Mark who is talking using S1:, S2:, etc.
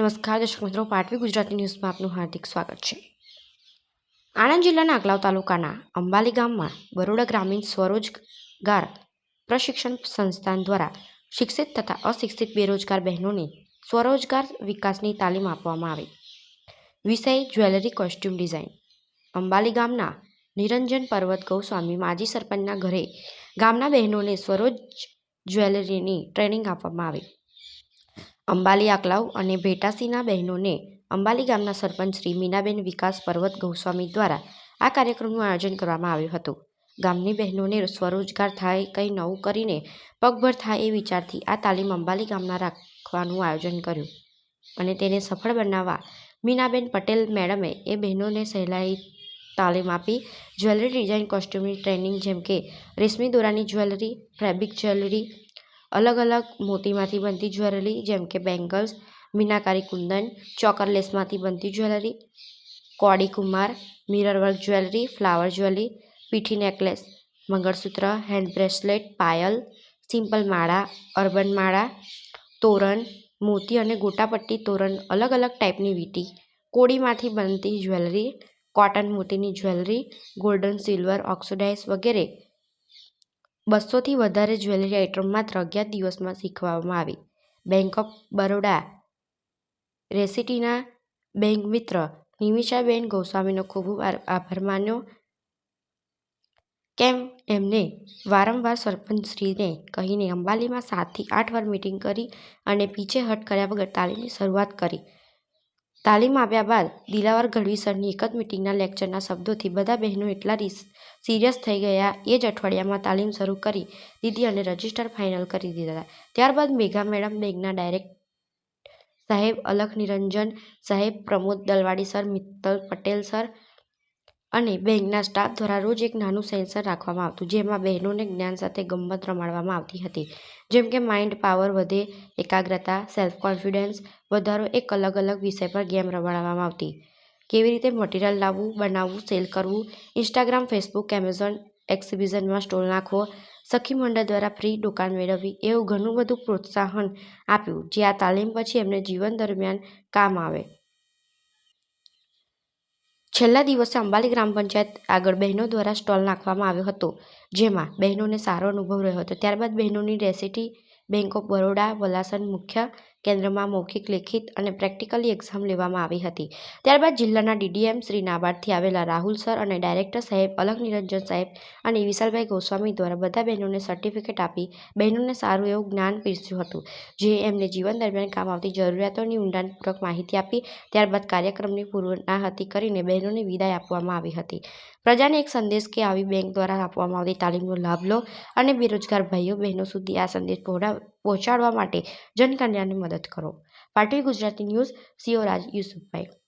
S1: નમસ્કાર, દર્શક મિત્રો પાટવી ગુજરાતી ન્યૂઝમાં આપનું હાર્દિક સ્વાગત છે. આણંદ જિલ્લાના આકલાવ તાલુકાના અંબાલી ગામમાં બરોડા ગ્રામીણ સ્વરોજગાર પ્રશિક્ષણ સંસ્થાન દ્વારા શિક્ષિત તથા અશિક્ષિત બેરોજગાર બહેનોને સ્વરોજગાર વિકાસની તાલીમ આપવામાં આવી. વિષય જ્વેલરી કોસ્ટ્યુમ ડિઝાઇન. અંબાલી ગામના નિરંજન પર્વત ગૌસ્વામી માજી સરપંચના ઘરે ગામના બહેનોને સ્વરોજ જ્વેલરીની ટ્રેનિંગ આપવામાં આવી. અંબાલી આકલાવ અને ભેટાસીના બહેનોને અંબાલી ગામના સરપંચ શ્રી મીનાબેન વિકાસ પર્વત ગૌસ્વામી દ્વારા આ કાર્યક્રમનું આયોજન કરવામાં આવ્યું હતું. ગામની બહેનોને સ્વરોજગાર થાય કંઈ નવું કરીને પગભર થાય એ વિચારથી આ તાલીમ અંબાલી ગામના રાખવાનું આયોજન કર્યું અને તેને સફળ બનાવવા મીનાબેન પટેલ મેડમે એ બહેનોને સહેલાઈ તાલીમ આપી જ્વેલરી ડિઝાઇન કોસ્ટ્યુમની ટ્રેનિંગ જેમ કે રેશમી દોરાની જ્વેલરી, ફેબ્રિક જ્વેલરી અલગ અલગ મોતીમાંથી બનતી જ્વેલરી, જેમ કે બેંગલ્સ, મીનાકારી કુંદન ચોકરલેસમાંથી બનતી જ્વેલરી, કોડી Kumar, mirror work jewellery, flower jewellery, પીઠી necklace, mangalsutra, hand bracelet, પાયલ, સિમ્પલ માળા, અર્બન માળા, તોરણ, મોતી અને ગોટાપટ્ટી તોરણ અલગ અલગ ટાઈપની વીંટી. કોડીમાંથી બનતી જ્વેલરી, કોટન મોતીની જ્વેલરી, ગોલ્ડન, સિલ્વર, ઓક્સિડાઇઝ વગેરે બસોથી વધારે જ્વેલરી આઇટમ માત્ર અગિયાર દિવસમાં શીખવવામાં આવી. બેંક ઓફ બરોડા રેસિટીના બેંક મિત્ર નિમિષાબેન ગોસ્વામીનો ખૂબ આભાર માન્યો. કેમ? એમને વારંવાર સરપંચશ્રીને કહીને અંબાલીમાં સાતથી આઠ વાર મિટિંગ કરી અને પીછેહટ કર્યા વગર તાલીમની શરૂઆત કરી. તાલીમ આપ્યા બાદ દિલાવર ગઢવી સરની એક જ મિટિંગના લેક્ચરના શબ્દોથી બધા બહેનો એટલા સિરિયસ થઈ ગયા. એ જ અઠવાડિયામાં તાલીમ શરૂ કરી દીધી અને રજિસ્ટર ફાઇનલ કરી દીધા ત્યારબાદ મેઘા મેડમ બેંકના ડાયરેક્ટ સાહેબ અલખ નિરંજન સાહેબ, પ્રમોદ દલવાડી સર, મિત્તલ પટેલ સર અને બેંકના સ્ટાફ દ્વારા રોજ એક નાનું સેન્સર રાખવામાં આવતું, જેમાં બહેનોને જ્ઞાન સાથે ગમ્મત રમાડવામાં આવતી હતી. જેમ કે માઇન્ડ પાવર વધે, એકાગ્રતા સેલ્ફ કોન્ફિડન્સ વધારો, એક અલગ અલગ વિષય પર ગેમ રમાડવામાં આવતી. કેવી રીતે મટીરિયલ લાવવું, બનાવવું, સેલ કરવું? ઇન્સ્ટાગ્રામ, ફેસબુક, એમેઝોન એક્ઝિબિશનમાં સ્ટોલ નાખવો? સખી મંડળ દ્વારા ફ્રી દુકાન મેળવવી? એવું ઘણું બધું પ્રોત્સાહન આપ્યું, જે આ તાલીમ પછી એમને જીવન દરમિયાન કામ આવે. છેલ્લા દિવસે અંબાલી ગ્રામ પંચાયત આગળ બહેનો દ્વારા સ્ટોલ નાખવામાં આવ્યો હતો, જેમાં બહેનોને સારો અનુભવ રહ્યો હતો. ત્યારબાદ બહેનોની RSETI bank of Baroda, Valasan મુખ્ય કેન્દ્રમાં મૌખિક, લેખિત અને પ્રેક્ટિકલી એક્ઝામ લેવામાં આવી હતી. ત્યારબાદ જિલ્લાના ડીડીએમ શ્રી નાબાર્ડથી આવેલા રાહુલ સર અને ડાયરેક્ટર સાહેબ અલગ નિરંજન સાહેબ અને વિશાલભાઈ ગોસ્વામી દ્વારા બધા બહેનોને સર્ટિફિકેટ આપી બહેનોને સારું એવું જ્ઞાન પીરસ્યું હતું, જે એમને જીવન દરમિયાન કામ આવતી જરૂરિયાતોની ઊંડાણપૂર્વક માહિતી આપી, ત્યારબાદ કાર્યક્રમની પૂર્ણાહતિ કરીને બહેનોને વિદાય આપવામાં આવી હતી. પ્રજાને એક સંદેશ કે આવી બેંક દ્વારા આપવામાં આવતી તાલીમનો લાભ લો અને બેરોજગાર ભાઈઓ બહેનો સુધી આ સંદેશ પહોંચાડવા માટે જનકલ્યાણની મદદ કરો. પાટવી ગુજરાતી ન્યૂઝ સિયોરાજ યુસુફભાઈ.